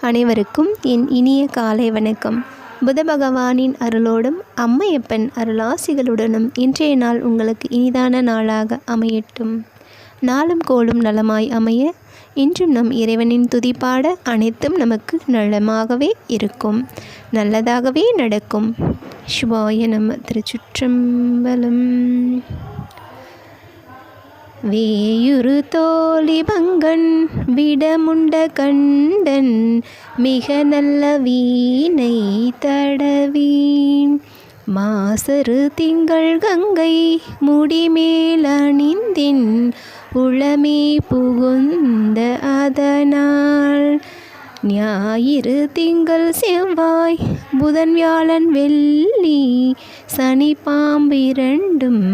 அனைவருக்கும் என் இனிய காலை வணக்கம். புத பகவானின் அருளோடும் அம்மையப்பன் அருளாசிகளுடனும் இன்றைய நாள் உங்களுக்கு இனிதான நாளாக அமையட்டும். நாளும் கோளும் நலமாய் அமைய இன்றும் நம் இறைவனின் துதிப்பாட அனைத்தும் நமக்கு நலமாகவே இருக்கும். நல்லதாகவே நடக்கும். சிவாய நம்ம திருச்சுற்றம்பலம். வேயுரு தோழி பங்கன் விடமுண்ட கண்டன் மிக நல்ல வீணை தடவீன். மாசரு திங்கள் கங்கை முடிமேல் அணிந்தின் உளமே புகுந்த அதனால். ஞாயிறு திங்கள் செவ்வாய் புதன் வியாழன் வெள்ளி சனி பாம்பிரண்டும் உடனே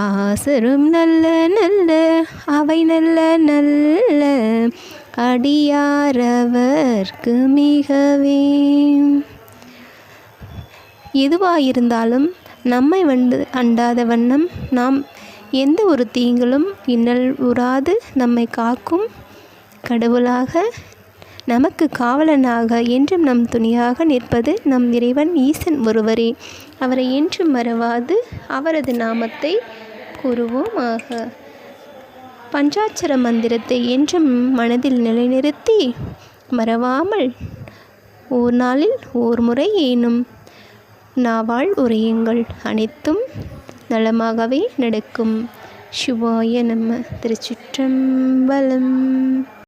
ஆசரும் நல்ல நல்ல அவை நல்ல நல்ல அடியாரவர்க்கு மிகவே. எதுவாயிருந்தாலும் நம்மை வந்து அண்டாத வண்ணம் நாம் எந்த ஒரு தீங்களும் இன்னல் உறாது நம்மை காக்கும் கடவுளாக நமக்கு காவலனாக என்றும் நம் துணியாக நிற்பது நம் இறைவன் ஈசன் ஒருவரே. அவரை என்றும் மறவாது அவரது நாமத்தை கூறுவோமாக. பஞ்சாட்சர மந்திரத்தை என்றும் மனதில் நிலைநிறுத்தி மறவாமல் ஓர் நாளில் ஓர் முறை ஏனும் நாவாள் உரையுங்கள் அனைத்தும் நலமாகவே நடக்கும். சிவாய நம்ம திருச்சிற்றம்பலம்.